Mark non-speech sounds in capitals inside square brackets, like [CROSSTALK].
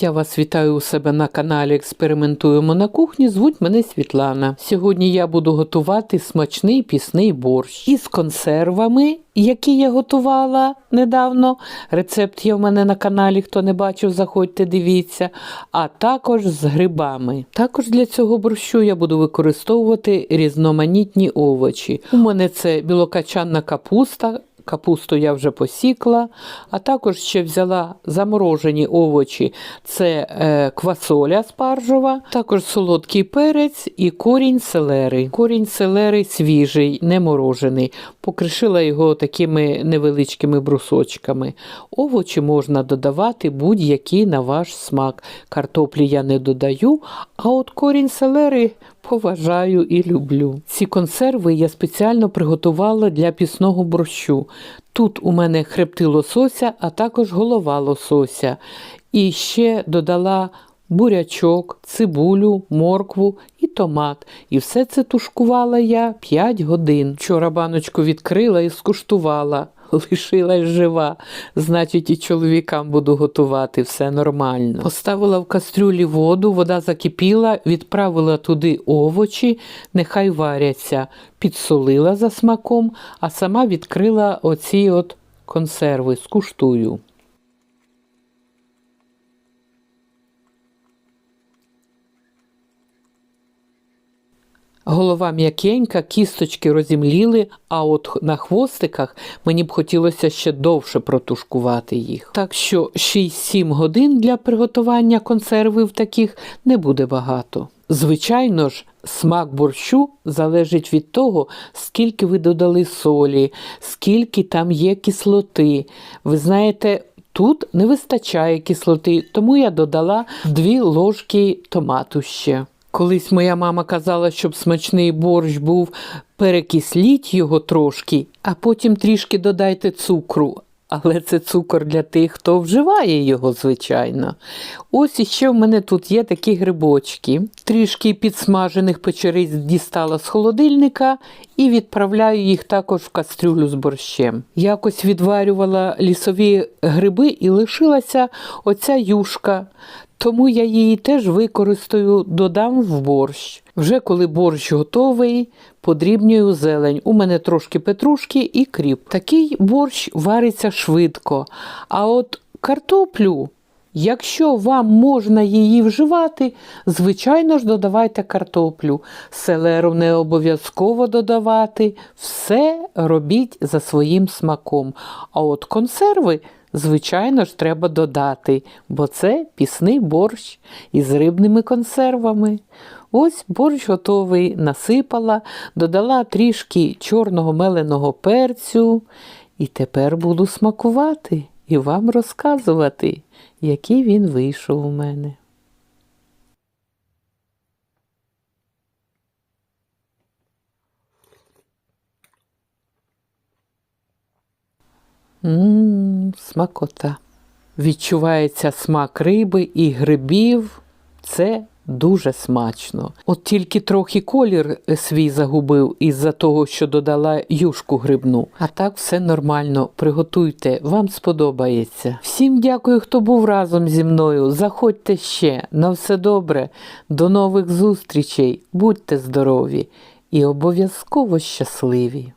Я вас вітаю у себе на каналі Експериментуємо на кухні. Звуть мене Світлана. Сьогодні я буду готувати смачний пісний борщ із консервами, які я готувала недавно. Рецепт є в мене на каналі. Хто не бачив, заходьте, дивіться. А також з грибами. Також для цього борщу я буду використовувати різноманітні овочі. У мене це білокачанна капуста. Капусту я вже посікла, а також ще взяла заморожені овочі: це е, квасоля спаржова, також солодкий перець і корінь селери. Корінь селери свіжий, не морожений. Покришила його такими невеличкими брусочками. Овочі можна додавати будь-які на ваш смак. Картоплі я не додаю, а от корінь селери поважаю і люблю. Ці консерви я спеціально приготувала для пісного борщу. Тут у мене хребти лосося, а також голова лосося. І ще додала бурячок, цибулю, моркву і томат. І все це тушкувала я 5 годин. Вчора баночку відкрила і скуштувала. [LAUGHS] Лишилась жива, значить, і чоловікам буду готувати все нормально. Поставила в кастрюлі воду, вода закипіла, відправила туди овочі, нехай варяться, підсолила за смаком, а сама відкрила оці от консерви, скуштую. Голова м'якенька, кісточки розімліли, а от на хвостиках мені б хотілося ще довше протушкувати їх. Так що 6-7 годин для приготування консервів таких не буде багато. Звичайно ж, смак борщу залежить від того, скільки ви додали солі, скільки там є кислоти. Ви знаєте, тут не вистачає кислоти, тому я додала 2 ложки томату ще. Колись моя мама казала, щоб смачний борщ був, перекисліть його трошки, а потім трішки додайте цукру. Але це цукор для тих, хто вживає його, звичайно. Ось іще в мене тут є такі грибочки. Трішки підсмажених печериць дістала з холодильника і відправляю їх також в кастрюлю з борщем. Якось відварювала лісові гриби і лишилася оця юшка. Тому я її теж використаю, додам в борщ. Вже коли борщ готовий, подрібнюю зелень. У мене трошки петрушки і кріп. Такий борщ вариться швидко. А от картоплю, якщо вам можна її вживати, звичайно ж додавайте картоплю. Селеру не обов'язково додавати. Все робіть за своїм смаком. А от консерви. Звичайно ж, треба додати, бо це пісний борщ із рибними консервами. Ось борщ готовий, насипала, додала трішки чорного меленого перцю. І тепер буду смакувати і вам розказувати, який він вийшов у мене. Ммм, смакота. Відчувається смак риби і грибів. Це дуже смачно. От тільки трохи колір свій загубив із-за того, що додала юшку грибну. А так все нормально. Приготуйте, вам сподобається. Всім дякую, хто був разом зі мною. Заходьте ще. На все добре. До нових зустрічей. Будьте здорові і обов'язково щасливі!